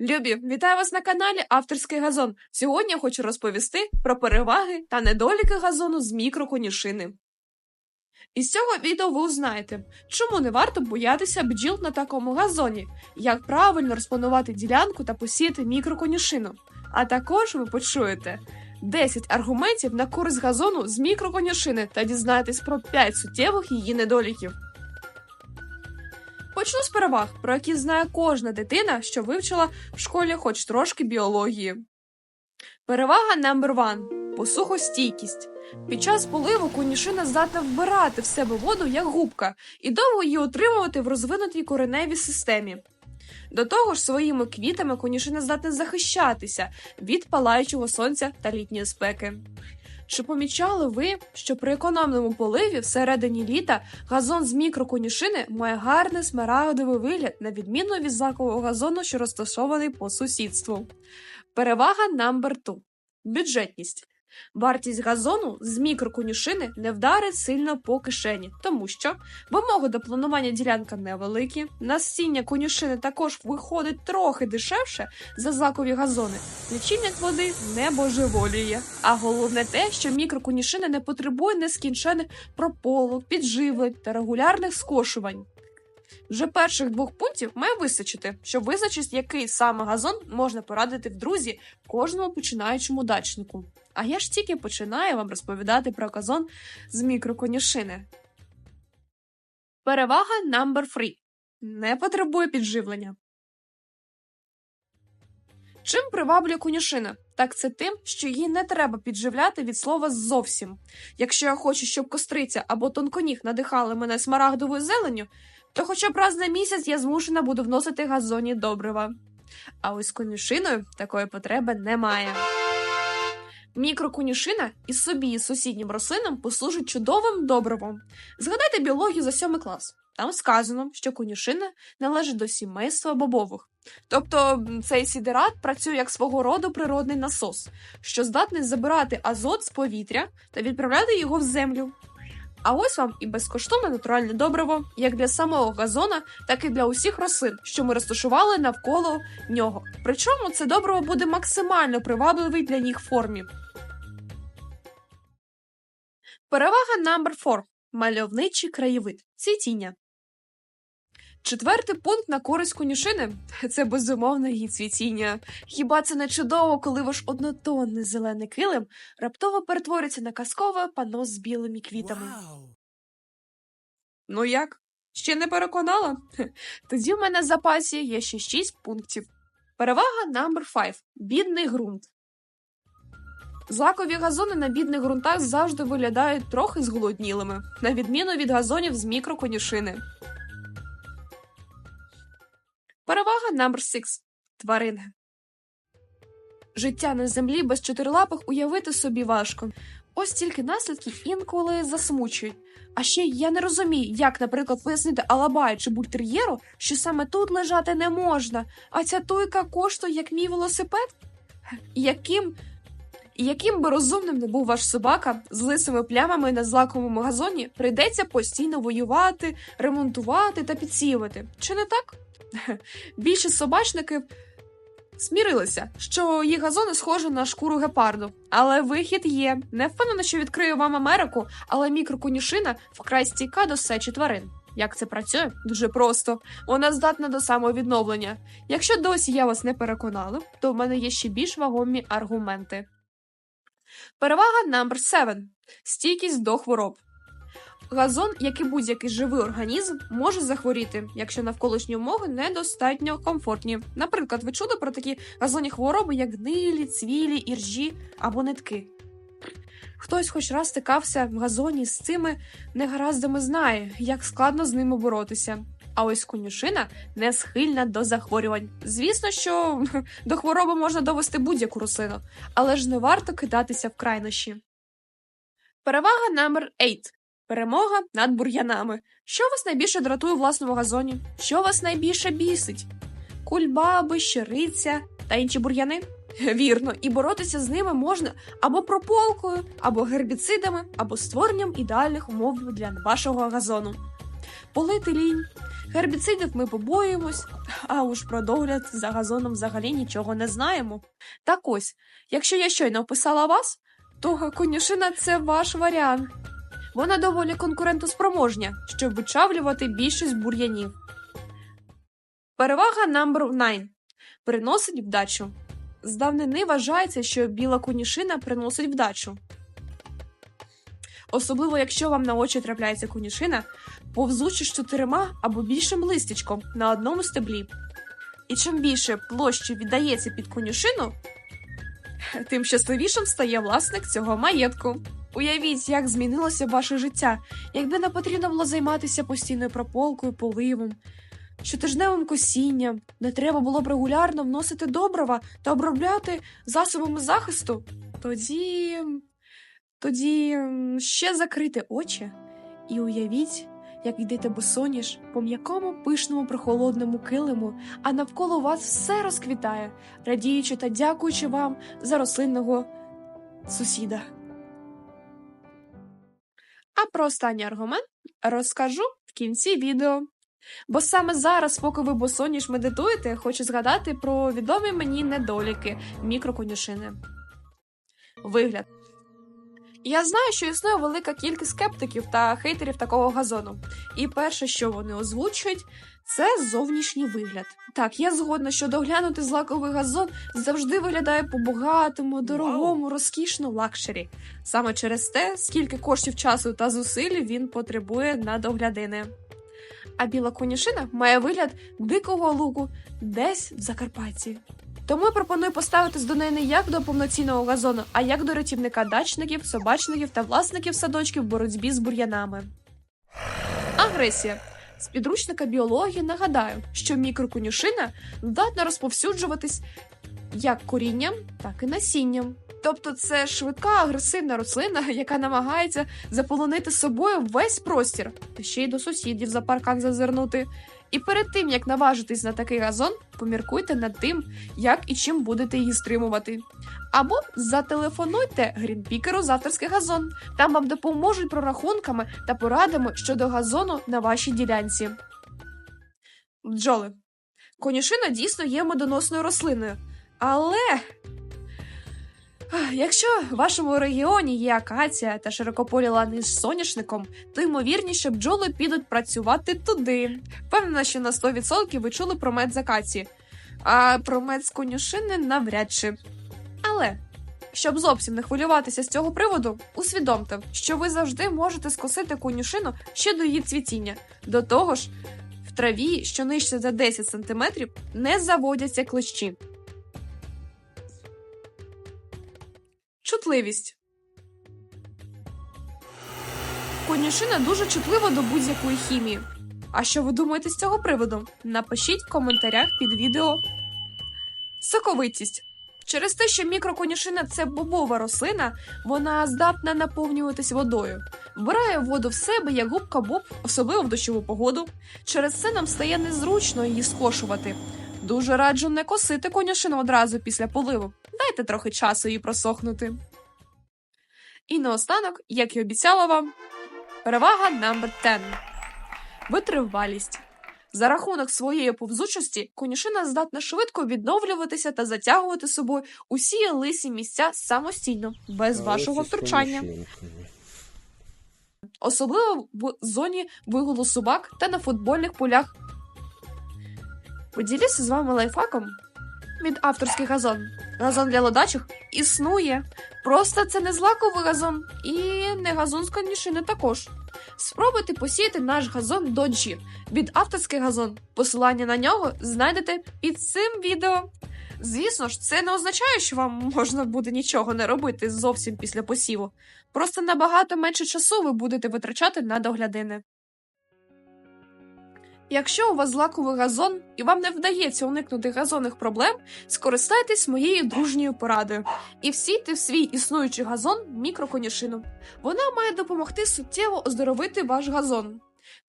Любі, вітаю вас на каналі Авторський газон. Сьогодні я хочу розповісти про переваги та недоліки газону з мікроконюшини. Із цього відео ви узнаєте, чому не варто боятися бджіл на такому газоні, як правильно розпланувати ділянку та посіяти мікроконюшину. А також ви почуєте 10 аргументів на користь газону з мікроконюшини та дізнаєтесь про 5 суттєвих її недоліків. Почну з переваг, про які знає кожна дитина, що вивчила в школі хоч трошки біології. Перевага number one – посухостійкість. Під час поливу конюшина здатна вбирати в себе воду як губка і довго її утримувати в розвинутій кореневій системі. До того ж, своїми квітами конюшина здатна захищатися від палаючого сонця та літньої спеки. Чи помічали ви, що при економному поливі всередині літа газон з мікроконюшини має гарний смарагдовий вигляд, на відміну від злакового газону, що розташований по сусідству? Перевага number 2 – бюджетність. Вартість газону з мікроконюшини не вдарить сильно по кишені, тому що вимоги до планування ділянка невеликі, насіння конюшини також виходить трохи дешевше за злакові газони. Лічильник води не божеволіє. А головне те, що мікроконюшина не потребує нескінчених прополок, підживлень та регулярних скошувань. Вже перших двох пунктів має вистачити, щоб визначити, який саме газон можна порадити в друзі кожному починаючому дачнику. А я ж тільки починаю вам розповідати про газон з мікроконюшини. Перевага number 3. Не потребує підживлення. Чим приваблює конюшина? Так це тим, що її не треба підживляти від слова зовсім. Якщо я хочу, щоб костриця або тонконіг надихали мене смарагдовою зеленню, то хоча б раз на місяць я змушена буду вносити газонні добрива. А ось конюшиною такої потреби немає. Мікроконюшина і собі і сусіднім рослинам послужить чудовим добривом. Згадайте біологію за сьомий клас. Там сказано, що конюшина належить до сімейства бобових. Тобто цей сідерат працює як свого роду природний насос, що здатний забирати азот з повітря та відправляти його в землю. А ось вам і безкоштовне натуральне добриво, як для самого газона, так і для усіх рослин, що ми розташували навколо нього. Причому це добриво буде максимально привабливий для них формі. Перевага number 4. Мальовничий краєвид. Цвітіння. Четвертий пункт на користь конюшини це безумовно її цвітіння. Хіба це не чудово, коли ваш однотонний зелений килим раптово перетвориться на казкове пано з білими квітами? Вау! Ну як? Ще не переконала? Тоді в мене в запасі є ще 6 пунктів. Перевага number 5. Бідний ґрунт. Злакові газони на бідних ґрунтах завжди виглядають трохи зголоднілими, на відміну від газонів з мікроконюшини. Перевага номер 6. Тварини. Життя на землі без чотирилапих уявити собі важко. Ось тільки наслідки інколи засмучують. А ще я не розумію, як, наприклад, пояснити Алабаю чи бультер'єру, що саме тут лежати не можна, а ця туйка коштує як мій велосипед? Яким, і яким би розумним не був ваш собака з лисими плямами на злаковому газоні, прийдеться постійно воювати, ремонтувати та підсіювати. Чи не так? Більшість собачників смірилися, що їх газони схожі на шкуру гепарду. Але вихід є. Не впевнена, що відкрию вам Америку, але мікроконюшина вкрай стійка до сечі тварин. Як це працює? Дуже просто. Вона здатна до самовідновлення. Якщо досі я вас не переконала, то в мене є ще більш вагомі аргументи. Перевага number 7. Стійкість до хвороб. Газон, як і будь-який живий організм, може захворіти, якщо навколишні умови недостатньо комфортні. Наприклад, ви чули про такі газонні хвороби, як гнилі, цвілі, іржі або нитки. Хтось хоч раз стикався в газоні з цими негараздами знає, як складно з ними боротися. А ось конюшина не схильна до захворювань. Звісно, що до хвороби можна довести будь-яку рослину, але ж не варто кидатися в крайнощі. Перевага номер 8. Перемога над бур'янами. Що вас найбільше дратує у власному газоні? Що вас найбільше бісить? Кульбаби, щириця та інші бур'яни? Вірно, і боротися з ними можна або прополкою, або гербіцидами, або створенням ідеальних умов для вашого газону. Полити лінь. Гербіцидів ми побоїмось, а уж про догляд за газоном взагалі нічого не знаємо. Так ось, якщо я щойно описала вас, то конюшина це ваш варіант. Вона доволі конкурентоспроможня, щоб вичавлювати більшість бур'янів. Перевага number 9. Приносить вдачу. З давнини вважається, що біла конюшина приносить вдачу. Особливо, якщо вам на очі трапляється конюшина, повзучи з чотирма або більшим листячком на одному стеблі. І чим більше площі віддається під конюшину, тим щасливішим стає власник цього маєтку. Уявіть, як змінилося ваше життя, якби не потрібно було займатися постійною прополкою, поливом, щотижневим косінням, не треба було б регулярно вносити добрива та обробляти засобами захисту. Тоді. Тоді ще закрити очі і уявіть, як йдете босоніж по м'якому пишному прохолодному килиму, а навколо вас все розквітає, радіючи та дякуючи вам за рослинного сусіда. А про останній аргумент розкажу в кінці відео. Бо саме зараз, поки ви босоніж медитуєте, хочу згадати про відомі мені недоліки мікроконюшини. Вигляд. Я знаю, що існує велика кількість скептиків та хейтерів такого газону. І перше, що вони озвучують, це зовнішній вигляд. Так, я згодна, що доглянути злаковий газон завжди виглядає по-багатому, дорогому, розкішно лакшері. Саме через те, скільки коштів часу та зусиль він потребує на доглядини. А біла конюшина має вигляд дикого луку десь в Закарпатті. Тому я пропоную поставитись до неї не як до повноцінного газону, а як до рятівника дачників, собачників та власників садочків в боротьбі з бур'янами. Агресія. З підручника біології нагадаю, що мікроконюшина здатна розповсюджуватись як корінням, так і насінням. Тобто це швидка агресивна рослина, яка намагається заполонити собою весь простір, та ще й до сусідів за паркан зазирнути. І перед тим як наважитись на такий газон, поміркуйте над тим, як і чим будете її стримувати. Або зателефонуйте грінпікеру з авторський газон. Там вам допоможуть прорахунками та порадами щодо газону на вашій ділянці. Бджоли. Конюшина дійсно є медоносною рослиною. Але Якщо в вашому регіоні є акація та широкополі лани з соняшником, то ймовірніше бджоли підуть працювати туди. Впевнена, що на 100% ви чули про мед з акації, а про мед з конюшини навряд чи. Але щоб зовсім не хвилюватися з цього приводу, усвідомте, що ви завжди можете скосити конюшину ще до її цвітіння. До того ж, в траві, що нижче за 10 см, не заводяться клещі. Чутливість. Конюшина дуже чутлива до будь-якої хімії. А що ви думаєте з цього приводу? Напишіть в коментарях під відео. Соковитість. Через те, що мікроконюшина це бобова рослина, вона здатна наповнюватись водою. Вбирає воду в себе як губка боб, особливо в дощову погоду. Через це нам стає незручно її скошувати. Дуже раджу не косити конюшину одразу після поливу. Дайте трохи часу їй просохнути. І наостанок, як і обіцяла вам, перевага номер 10. Витривалість. За рахунок своєї повзучості, конюшина здатна швидко відновлюватися та затягувати собою усі лисі місця самостійно, без вашого втручання, особливо в зоні вигулу собак та на футбольних полях. Поділюся з вами лайфхаком від авторський газон. Газон для лодачих існує. Просто це не злаковий газон і не газон з конюшини також. Спробуйте посіяти наш газон доджі від авторський газон. Посилання на нього знайдете під цим відео. Звісно ж, це не означає, що вам можна буде нічого не робити зовсім після посіву. Просто набагато менше часу ви будете витрачати на доглядини. Якщо у вас злаковий газон і вам не вдається уникнути газонних проблем, скористайтесь моєю дружньою порадою і всійте в свій існуючий газон мікроконюшину. Вона має допомогти суттєво оздоровити ваш газон.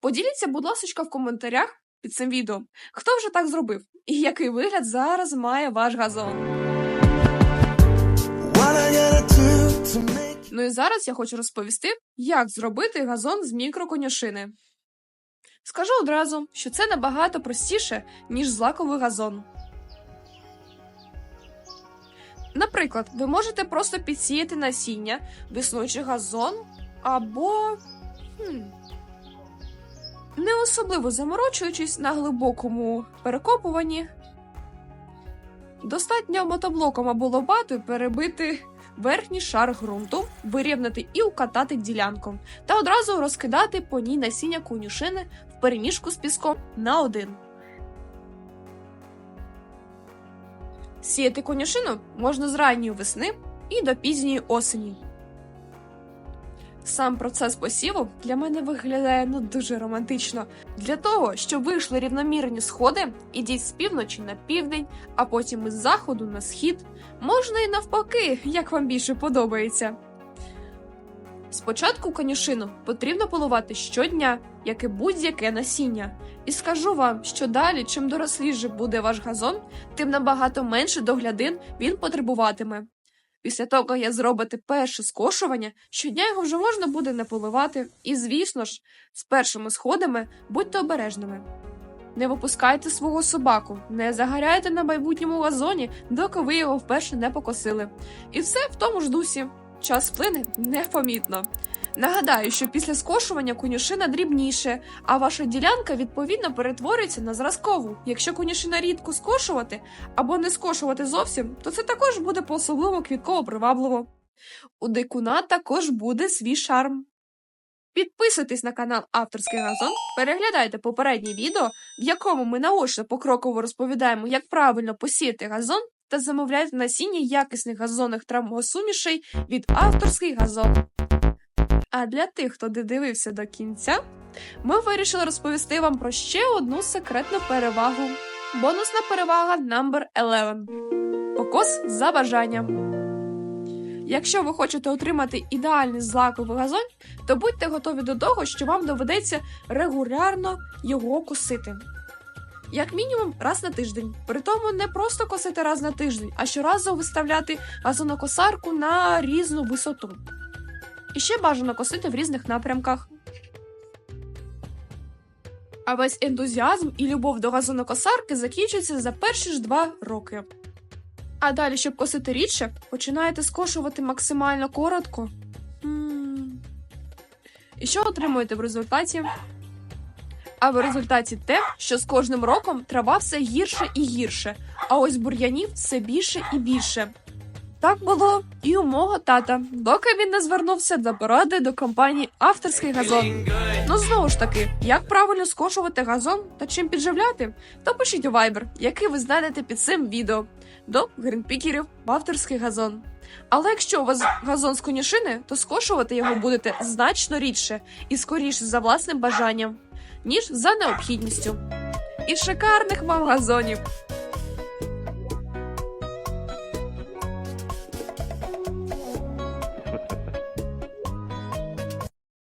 Поділіться, будь ласка, в коментарях під цим відео, хто вже так зробив і який вигляд зараз має ваш газон. Ну і зараз я хочу розповісти, як зробити газон з мікроконюшини. Скажу одразу, що це набагато простіше, ніж злаковий газон. Наприклад, ви можете просто підсіяти насіння в газон або. Хм, не особливо заморочуючись на глибокому перекопуванні. Достатньо мотоблоком або лопатою перебити верхній шар ґрунту, вирівняти і укатати ділянку, та одразу розкидати по ній насіння конюшини переміжку з піском на один. Сіяти конюшину можна з ранньої весни і до пізньої осені. Сам процес посіву для мене виглядає ну дуже романтично. Для того, щоб вийшли рівномірні сходи, ідіть з півночі на південь, а потім із заходу на схід. Можна і навпаки, як вам більше подобається. Спочатку конюшину потрібно поливати щодня, як і будь-яке насіння. І скажу вам, що далі, чим доросліше буде ваш газон, тим набагато менше доглядин він потребуватиме. Після того, як зробите перше скошування, щодня його вже можна буде не поливати, і, звісно ж, з першими сходами будьте обережними. Не випускайте свого собаку, не загоряйте на майбутньому газоні, доки ви його вперше не покосили. І все в тому ж дусі. Час плине непомітно. Нагадаю, що після скошування конюшина дрібніше, а ваша ділянка відповідно перетворюється на зразкову. Якщо конюшина рідко скошувати або не скошувати зовсім, то це також буде по-особливо квітково привабливо. У дикуна також буде свій шарм. Підписуйтесь на канал Авторський газон, переглядайте попереднє відео, в якому ми наочно покроково розповідаємо, як правильно посіяти газон та замовляйте насіння якісних газонних травмосумішей від авторський газон. А для тих, хто додивився до кінця, ми вирішили розповісти вам про ще одну секретну перевагу. Бонусна перевага number 11. Покос за бажанням. Якщо ви хочете отримати ідеальний злаковий газон, то будьте готові до того, що вам доведеться регулярно його косити. Як мінімум раз на тиждень. Притому не просто косити раз на тиждень, а щоразу виставляти газонокосарку на різну висоту. І ще бажано косити в різних напрямках. А весь ентузіазм і любов до газонокосарки закінчується за перші ж два роки. А далі, щоб косити рідше, починаєте скошувати максимально коротко. І що отримуєте в результаті? А в результаті те, що з кожним роком трава все гірше і гірше, а ось бур'янів все більше і більше. Так було і у мого тата, доки він не звернувся до поради до компанії Авторський газон. Ну знову ж таки, як правильно скошувати газон та чим підживляти, то пишіть у Viber, який ви знайдете під цим відео до грінпікерів в авторський газон. Але якщо у вас газон з конюшини, то скошувати його будете значно рідше і скоріше за власним бажанням, ніж за необхідністю. І шикарних вам газонів!